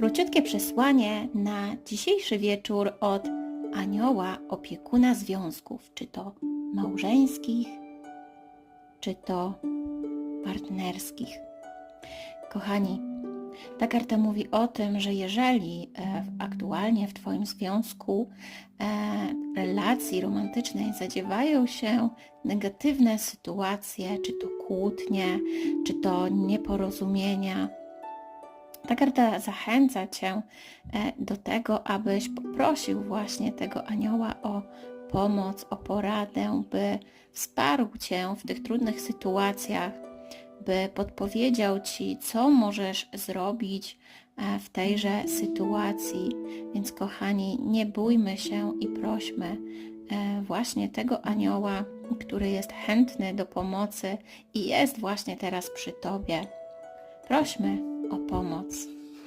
Króciutkie przesłanie na dzisiejszy wieczór od anioła opiekuna związków, czy to małżeńskich, czy to partnerskich. Kochani, ta karta mówi o tym, że jeżeli e, aktualnie w Twoim związku e, relacji romantycznej zadziewają się negatywne sytuacje, czy to kłótnie, czy to nieporozumienia, ta karta zachęca Cię e, do tego, abyś poprosił właśnie tego anioła o pomoc, o poradę, by wsparł Cię w tych trudnych sytuacjach, by podpowiedział Ci, co możesz zrobić e, w tejże sytuacji. Więc kochani, nie bójmy się i prośmy e, właśnie tego anioła, który jest chętny do pomocy i jest właśnie teraz przy Tobie. Prośmy o pomoc.